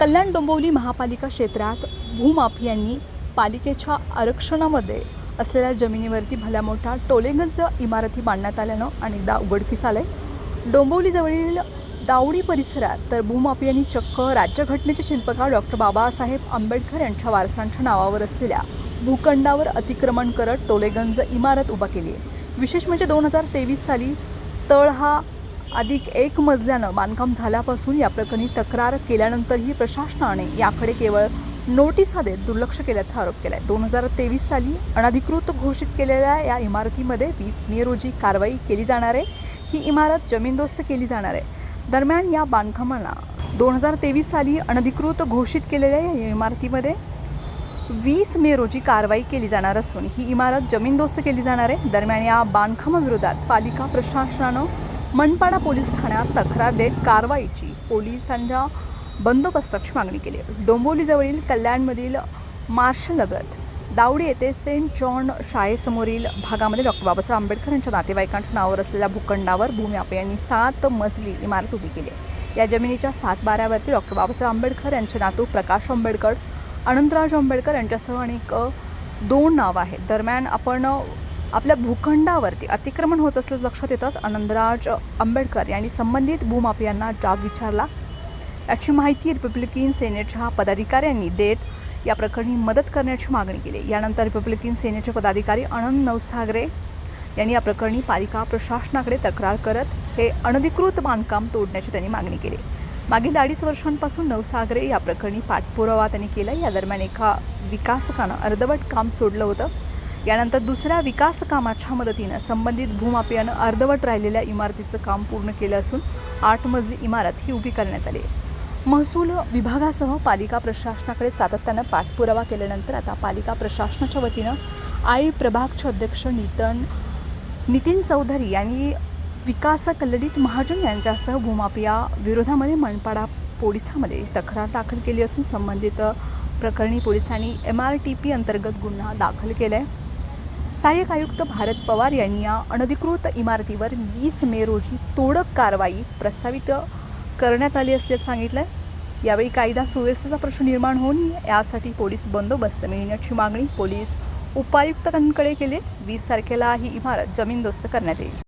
कल्याण डोंबिवली महापालिका क्षेत्रात भूमाफियांनी पालिकेच्या आरक्षणामध्ये असलेल्या जमिनीवरती भल्या मोठ्या टोलेगंज इमारती बांधण्यात आल्यानं अनेकदा उघडकीस आलंय. डोंबिवलीजवळील दावडी परिसरात तर भूमाफियांनी चक्क राज्यघटनेचे शिल्पकार डॉक्टर बाबासाहेब आंबेडकर यांच्या वारसांच्या नावावर असलेल्या भूखंडावर अतिक्रमण करत टोलेगंज इमारत उभा केली आहे विशेष म्हणजे दोन हजार तेवीस साली तळ हा अधिक एक मजल्यानं बांधकाम झाल्यापासून या प्रकरणी तक्रार केल्यानंतरही प्रशासनाने याकडे केवळ नोटिसा देत दुर्लक्ष केल्याचा आरोप केलाय. दोन हजार तेवीस साली अनधिकृत घोषित केलेल्या या इमारतीमध्ये वीस मे रोजी कारवाई केली जाणार आहे. ही इमारत जमीनदोस्त केली जाणार आहे. दरम्यान या बांधकामांना दोन हजार तेवीस साली अनधिकृत घोषित केलेल्या या इमारतीमध्ये वीस मे रोजी कारवाई केली जाणार असून ही इमारत जमीनदोस्त केली जाणार आहे. दरम्यान या बांधकामाविरोधात पालिका प्रशासनानं मनपाडा पोलीस ठाण्यात तक्रार देत कारवाईची पोलिसांच्या बंदोबस्ताची मागणी केली आहे. कल्याणमधील मार्शलगत दावडी येथे सेंट जॉन शाळेसमोरील भागामध्ये डॉक्टर बाबासाहेब आंबेडकर यांच्या नातेवाईकांच्या नावावर असलेल्या भूखंडावर भूम्यापे यांनी सात मजली इमारत उभी केली या जमिनीच्या सात बाऱ्यावरती डॉक्टर बाबासाहेब आंबेडकर यांचे नातू प्रकाश आंबेडकर अनंतराज आंबेडकर यांच्यासह अनेक दोन नावं आहेत. दरम्यान आपण आपल्या भूखंडावरती अतिक्रमण होत असल्याचं लक्षात येताच आनंदराज आंबेडकर यांनी संबंधित भूमाफियांना जाब विचारला. याची माहिती रिपब्लिकन सेनेच्या पदाधिकाऱ्यांनी देत या प्रकरणी मदत करण्याची मागणी केली. यानंतर रिपब्लिकन सेनेचे पदाधिकारी आनंद नवसागरे यांनी या प्रकरणी पालिका प्रशासनाकडे तक्रार करत हे अनधिकृत बांधकाम तोडण्याची त्यांनी मागणी केली. मागील अडीच वर्षांपासून नवसागरे या प्रकरणी पाठपुरावा त्यांनी केला. या दरम्यान एका विकासकानं अर्धवट काम सोडलं होतं. यानंतर दुसऱ्या विकास कामाच्या मदतीनं संबंधित भूमाफियानं अर्धवट राहिलेल्या इमारतीचं काम पूर्ण केलं असून आठ मजली इमारत ही उभी करण्यात आली आहे. महसूल विभागासह पालिका प्रशासनाकडे सातत्यानं पाठपुरावा केल्यानंतर आता पालिका प्रशासनाच्या वतीनं आई प्रभागचे अध्यक्ष नितन नितीन चौधरी यांनी विकासक ललित महाजन यांच्यासह भूमाफिया विरोधामध्ये मनपाडा पोलिसामध्ये तक्रार दाखल केली असून संबंधित प्रकरणी पोलिसांनी एम आर टी पी अंतर्गत गुन्हा दाखल केला आहे सहाय्यक आयुक्त भारत पवार यांनी या अनधिकृत इमारतीवर वीस मे रोजी तोडक कारवाई प्रस्तावित करण्यात आली असल्याचं सांगितलं यावेळी कायदा सुव्यवस्थेचा प्रश्न निर्माण होऊन यासाठी पोलीस बंदोबस्त मिळण्याची मागणी पोलीस उपायुक्तांकडे केली. वीस तारखेला ही इमारत जमीनदोस्त करण्यात येईल.